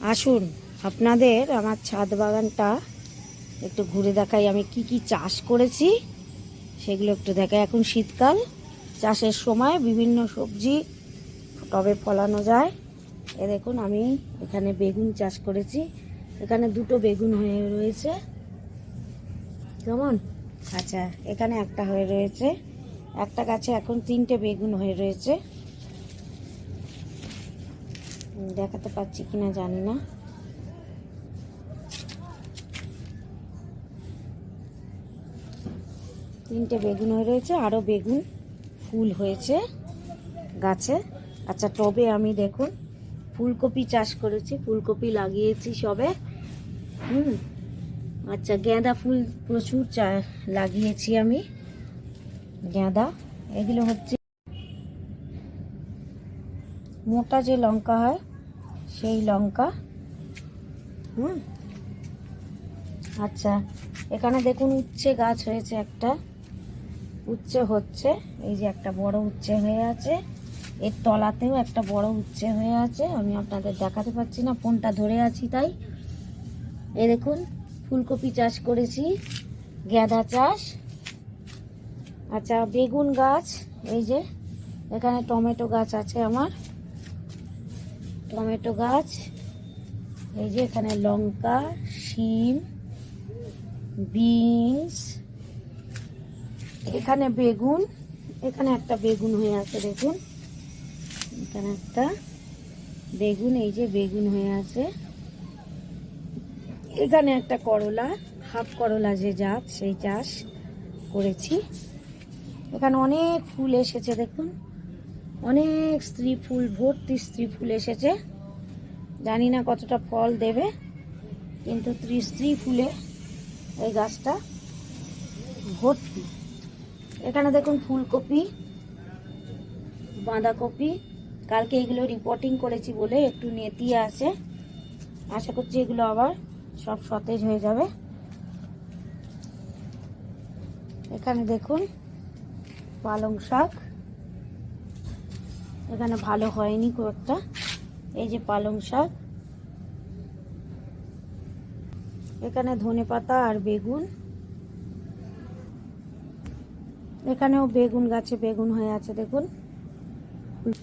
আসুন, আপনাদের আমার ছাদ বাগানটা একটু ঘুরে দেখাই। আমি কি কি চাষ করেছি সেগুলো একটু দেখাই। এখন শীতকাল, চাষের সময় বিভিন্ন সবজি টবে ফলানো যায়। এ দেখুন, আমি এখানে বেগুন চাষ করেছি। এখানে দুটো বেগুন হয়ে রয়েছে। কেমন? আচ্ছা এখানে একটা হয়ে রয়েছে। একটা গাছে এখন তিনটে বেগুন হয়ে রয়েছে। দেখাতে পাচ্ছি কিনা জানি না। তিনটে বেগুন হয়ে রয়েছে আরও বেগুন, ফুল হয়েছে গাছে। আচ্ছা টবে আমি দেখুন, ফুলকপি চাষ করেছি, ফুলকপি লাগিয়েছি সবে। হুম আচ্ছা গাঁদা ফুল প্রচুর চা, লাগিয়েছি আমি। গাঁদা, এগুলো হচ্ছে মোটা যে লঙ্কা হয়, সেই লঙ্কা। হুম? আচ্ছা এখানে দেখুন উচ্ছে গাছ হয়েছে একটা। উচ্ছে হচ্ছে, এই যে একটা বড় উচ্ছে হয়ে আছে। এর তলাতেও একটা বড় উচ্ছে হয়ে আছে। আমি আপনাদের দেখাতে পাচ্ছি না, ফোনটা ধরে আছি তাই। এ দেখুন, ফুলকপি চাষ করেছি গাঁদা চাষ। আচ্ছা বেগুন গাছ, এই যে, এখানে টমেটো গাছ আছে আমার। টমেটো গাছ, এই যে এখানে লঙ্কা, শিম, বিনস, এখানে বেগুন, এখানে একটা বেগুন হয়ে আছে, দেখুন। এখানে একটা বেগুন, এই যে বেগুন হয়ে আছে। এখানে একটা করলা, হাফ করলা যে জাত, সেই চাষ করেছি। এখানে অনেক ফুল এসেছে, দেখুন। অনেক স্ত্রী ফুল, ভর্তি স্ত্রী ফুল এসেছে। জানি না কতটা ফল দেবে, কিন্তু ত্রি, স্ত্রী ফুলে এই গাছটা ভর্তি। এখানে দেখুন ফুলকপি, বাঁধাকপি, কালকে এগুলো রিপোর্টিং করেছি বলে একটু নেতিয়ে আছে। আশা করছি এগুলো আবার সব সতেজ হয়ে যাবে। এখানে দেখুন পালং শাক। এখানে ভালো হয়নি খুব একটা। এই যে পালং শাক। এখানে ধনে পাতা আর বেগুন। এখানেও বেগুন গাছে বেগুন হয়ে আছে, দেখুন।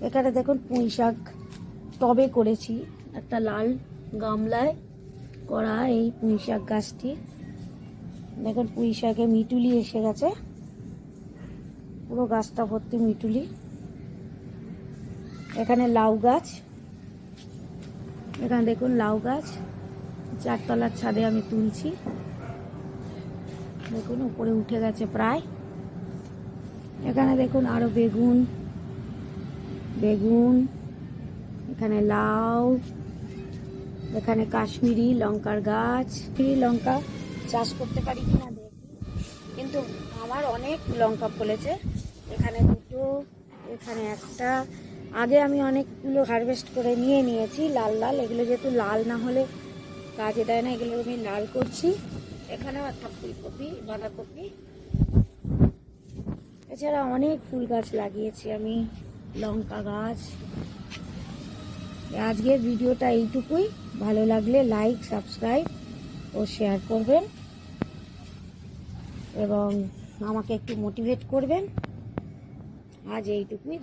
এখানে দেখুন পুঁই শাক। টবে করেছি একটা লাল গামলায় করা এই পুঁই শাক গাছটি। দেখুন পুঁই শাকে মিটুলি এসে গেছে। পুরো গাছটা ভর্তি মিটুলি। এখানে লাউ গাছ। এখানে দেখুন লাউ গাছ। চারতলার ছাদে আমি তুলছি। দেখুন, উপরে উঠে গেছে প্রায়। এখানে দেখুন আরও বেগুন। বেগুন। এখানে লাউ। এখানে কাশ্মীরি লঙ্কার গাছ। লঙ্কা চাষ করতে পারি কিনা দেখি। কিন্তু আমার অনেক লঙ্কা ফলেছে। এখানে দুটো, এখানে একটা। অনেকগুলো হারভেস্ট করে নিয়ে নিয়েছি, লাল লাল। এগুলো যেহেতু লাল না হলে কাজে দেয় না, এগুলো আমি লাল করছি। এখানেও একটা ফুলকপি, বাঁধাকপি। এছাড়া অনেক ফুল গাছ লাগিয়েছি আমি, লঙ্কা গাছ। আজকের ভিডিওটা এইটুকুই। ভালো লাগলে লাইক, সাবস্ক্রাইব ও শেয়ার করবেন এবং আমাকে একটু মোটিভেট করবেন। আজ এইটুকুই।